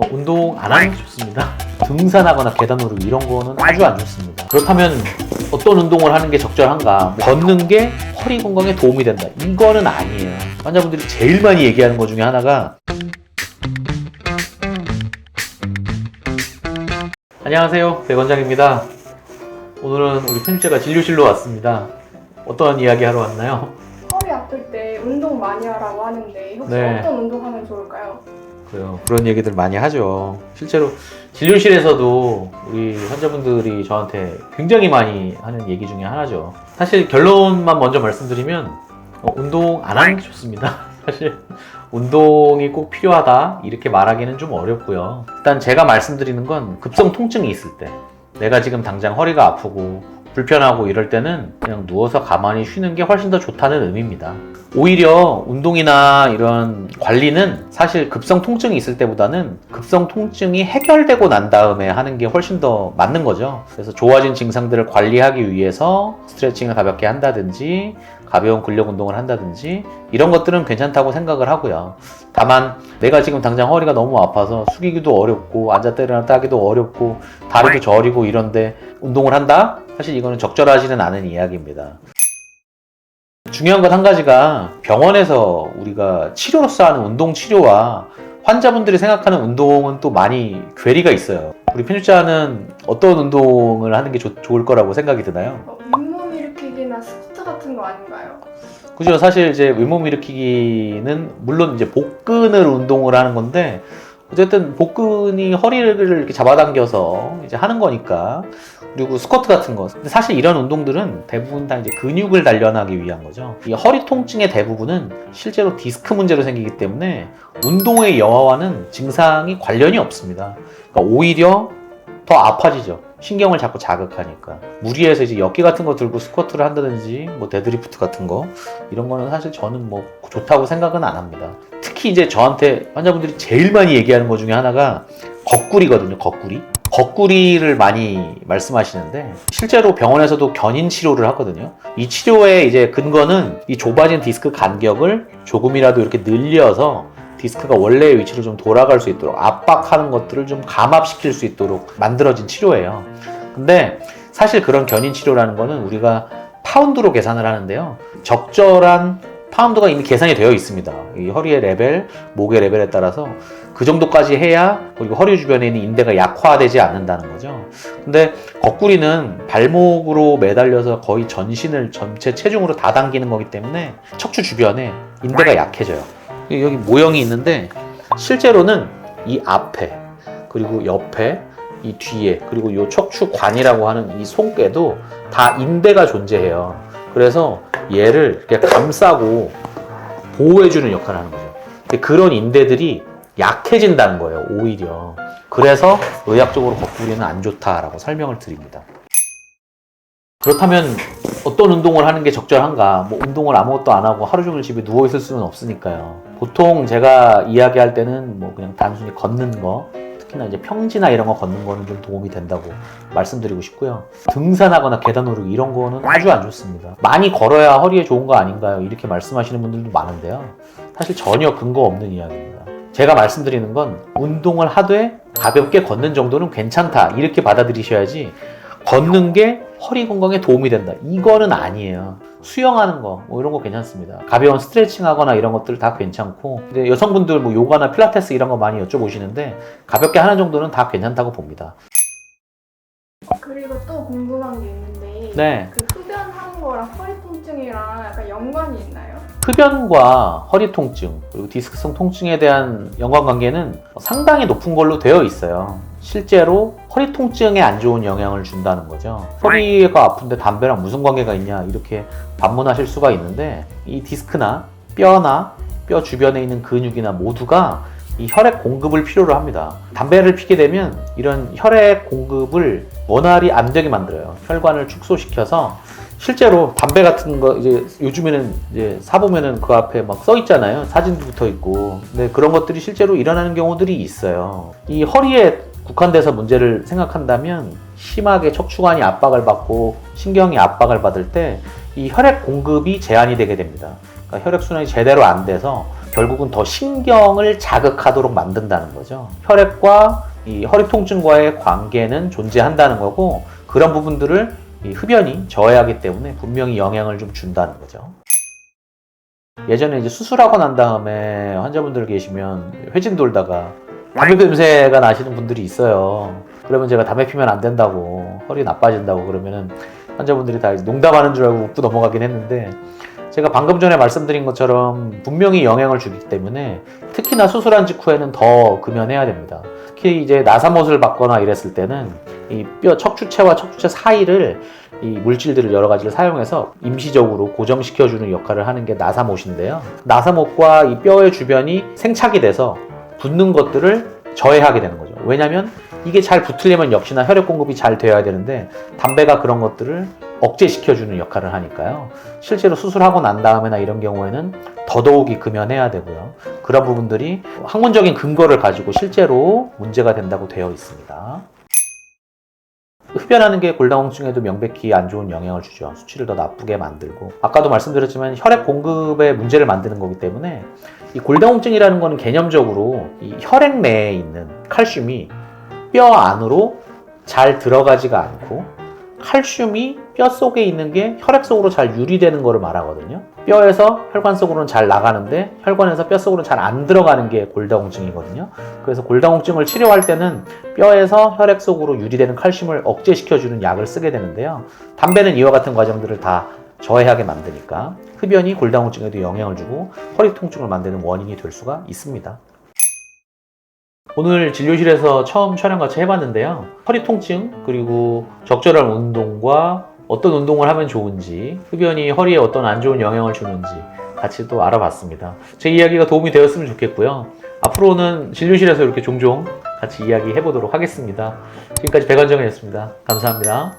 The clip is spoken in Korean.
어, 운동 안 하는 게 좋습니다. 등산하거나 계단 오르기 이런 거는 아주 안 좋습니다. 그렇다면 어떤 운동을 하는 게 적절한가? 뭐 걷는 게 허리 건강에 도움이 된다. 이거는 아니에요. 환자분들이 제일 많이 얘기하는 것 중에 하나가 안녕하세요. 백원장입니다. 오늘은 우리 편집자가 진료실로 왔습니다. 어떤 이야기 하러 왔나요? 하는데 혹시 네. 어떤 운동하면 좋을까요? 그래요. 그런 얘기들 많이 하죠. 실제로 진료실에서도 우리 환자분들이 저한테 굉장히 많이 하는 얘기 중에 하나죠. 사실 결론만 먼저 말씀드리면 어, 운동 안 하는 게 좋습니다. 사실 운동이 꼭 필요하다 이렇게 말하기는 좀 어렵고요. 일단 제가 말씀드리는 건 급성 통증이 있을 때 내가 지금 당장 허리가 아프고 불편하고 이럴 때는 그냥 누워서 가만히 쉬는 게 훨씬 더 좋다는 의미입니다. 오히려 운동이나 이런 관리는 사실 급성 통증이 있을 때보다는 급성 통증이 해결되고 난 다음에 하는 게 훨씬 더 맞는 거죠. 그래서 좋아진 증상들을 관리하기 위해서 스트레칭을 가볍게 한다든지 가벼운 근력 운동을 한다든지 이런 것들은 괜찮다고 생각을 하고요. 다만 내가 지금 당장 허리가 너무 아파서 숙이기도 어렵고 앉았다 일어났다 하기도 어렵고 다리도 저리고 이런데 운동을 한다? 사실 이거는 적절하지는 않은 이야기입니다. 중요한 것한 가지가 병원에서 우리가 치료로서 하는 운동 치료와 환자분들이 생각하는 운동은 또 많이 괴리가 있어요. 우리 편집자는 어떤 운동을 하는 게 좋- 좋을 거라고 생각이 드나요? 어, 윗몸 일으키기나 스쿼트 같은 거 아닌가요? 그죠. 사실 이제 윗몸 일으키기는 물론 이제 복근을 운동을 하는 건데 어쨌든 복근이 허리를 이렇게 잡아당겨서 이제 하는 거니까 그리고 스쿼트 같은 거. 근데 사실 이런 운동들은 대부분 다 이제 근육을 단련하기 위한 거죠. 이 허리 통증의 대부분은 실제로 디스크 문제로 생기기 때문에 운동의 여하와는 증상이 관련이 없습니다. 그러니까 오히려 더 아파지죠. 신경을 자꾸 자극하니까. 무리해서 이제 역기 같은 거 들고 스쿼트를 한다든지 뭐 데드리프트 같은 거 이런 거는 사실 저는 뭐 좋다고 생각은 안 합니다. 특히 이제 저한테 환자분들이 제일 많이 얘기하는 것 중에 하나가 거꾸리거든요. 거꾸리. 거꾸리를 많이 말씀하시는데 실제로 병원에서도 견인 치료를 하거든요. 이 치료의 이제 근거는 이 좁아진 디스크 간격을 조금이라도 이렇게 늘려서 디스크가 원래의 위치로 좀 돌아갈 수 있도록 압박하는 것들을 좀 감압시킬 수 있도록 만들어진 치료예요. 근데 사실 그런 견인 치료라는 거는 우리가 파운드로 계산을 하는데요. 적절한 파운드가 이미 계산이 되어 있습니다. 이 허리의 레벨, 목의 레벨에 따라서 그 정도까지 해야 그리고 허리 주변에 있는 인대가 약화되지 않는다는 거죠. 근데 거꾸리는 발목으로 매달려서 거의 전신을 전체 체중으로 다 당기는 거기 때문에 척추 주변에 인대가 약해져요. 여기 모형이 있는데 실제로는 이 앞에 그리고 옆에 이 뒤에 그리고 이 척추관이라고 하는 이 손께도 다 인대가 존재해요. 그래서 얘를 이렇게 감싸고 보호해주는 역할을 하는 거죠. 그런 인대들이 약해진다는 거예요, 오히려. 그래서 의학적으로 거꾸리는 안 좋다라고 설명을 드립니다. 그렇다면 어떤 운동을 하는 게 적절한가? 뭐 운동을 아무것도 안 하고 하루 종일 집에 누워 있을 수는 없으니까요. 보통 제가 이야기할 때는 뭐 그냥 단순히 걷는 거, 특히나 이제 평지나 이런 거 걷는 거는 좀 도움이 된다고 말씀드리고 싶고요. 등산하거나 계단 오르기 이런 거는 아주 안 좋습니다. 많이 걸어야 허리에 좋은 거 아닌가요? 이렇게 말씀하시는 분들도 많은데요. 사실 전혀 근거 없는 이야기입니다. 제가 말씀드리는 건 운동을 하되 가볍게 걷는 정도는 괜찮다. 이렇게 받아들이셔야지 걷는 게 허리 건강에 도움이 된다. 이거는 아니에요. 수영하는 거, 뭐 이런 거 괜찮습니다. 가벼운 스트레칭 하거나 이런 것들 다 괜찮고, 근데 여성분들 뭐 요가나 필라테스 이런 거 많이 여쭤보시는데, 가볍게 하는 정도는 다 괜찮다고 봅니다. 그리고 또 궁금한 게 있는데 네. 그 흡연하는 거랑 허리 통증이랑 약간 연관이 있나요? 흡연과 허리 통증, 그리고 디스크성 통증에 대한 연관관계는 상당히 높은 걸로 되어 있어요. 실제로 허리 통증에 안 좋은 영향을 준다는 거죠. 허리가 아픈데 담배랑 무슨 관계가 있냐 이렇게 반문하실 수가 있는데 이 디스크나 뼈나 뼈 주변에 있는 근육이나 모두가 이 혈액 공급을 필요로 합니다. 담배를 피게 되면 이런 혈액 공급을 원활히 안 되게 만들어요. 혈관을 축소시켜서 실제로 담배 같은 거 이제 요즘에는 이제 사보면은 그 앞에 막 써 있잖아요. 사진도 붙어 있고. 근데 그런 것들이 실제로 일어나는 경우들이 있어요. 이 허리에 국한돼서 문제를 생각한다면 심하게 척추관이 압박을 받고 신경이 압박을 받을 때 이 혈액 공급이 제한이 되게 됩니다. 그러니까 혈액 순환이 제대로 안 돼서 결국은 더 신경을 자극하도록 만든다는 거죠. 혈액과 이 허리 통증과의 관계는 존재한다는 거고 그런 부분들을 이 흡연이 저해하기 때문에 분명히 영향을 좀 준다는 거죠. 예전에 이제 수술하고 난 다음에 환자분들 계시면 회진 돌다가 담배 냄새가 나시는 분들이 있어요. 그러면 제가 담배 피면 안 된다고 허리 나빠진다고 그러면은 환자분들이 다 농담하는 줄 알고 웃고 넘어가긴 했는데 제가 방금 전에 말씀드린 것처럼 분명히 영향을 주기 때문에 특히나 수술한 직후에는 더 금연해야 됩니다. 특히 이제 나사못을 받거나 이랬을 때는 이 뼈 척추체와 척추체 사이를 이 물질들을 여러 가지를 사용해서 임시적으로 고정시켜주는 역할을 하는 게 나사못인데요. 나사못과 이 뼈의 주변이 생착이 돼서 붙는 것들을 저해하게 되는 거죠. 왜냐하면 이게 잘 붙으려면 역시나 혈액 공급이 잘 되어야 되는데 담배가 그런 것들을 억제시켜주는 역할을 하니까요. 실제로 수술하고 난 다음에나 이런 경우에는 더더욱이 금연해야 되고요. 그런 부분들이 학문적인 근거를 가지고 실제로 문제가 된다고 되어 있습니다. 흡연하는 게 골다공증에도 명백히 안 좋은 영향을 주죠. 수치를 더 나쁘게 만들고 아까도 말씀드렸지만 혈액 공급에 문제를 만드는 거기 때문에 이 골다공증이라는 거는 개념적으로 이 혈액 내에 있는 칼슘이 뼈 안으로 잘 들어가지가 않고 칼슘이 뼈 속에 있는 게 혈액 속으로 잘 유리되는 거를 말하거든요. 뼈에서 혈관 속으로는 잘 나가는데 혈관에서 뼈 속으로 잘안 들어가는 게 골다공증이거든요. 그래서 골다공증을 치료할 때는 뼈에서 혈액 속으로 유리되는 칼슘을 억제시켜주는 약을 쓰게 되는데요. 담배는 이와 같은 과정들을 다 저해하게 만드니까 흡연이 골다공증에도 영향을 주고 허리 통증을 만드는 원인이 될 수가 있습니다. 오늘 진료실에서 처음 촬영 같이 해봤는데요. 허리 통증 그리고 적절한 운동과 어떤 운동을 하면 좋은지 흡연이 허리에 어떤 안 좋은 영향을 주는지 같이 또 알아봤습니다. 제 이야기가 도움이 되었으면 좋겠고요. 앞으로는 진료실에서 이렇게 종종 같이 이야기 해보도록 하겠습니다. 지금까지 백원정이었습니다. 감사합니다.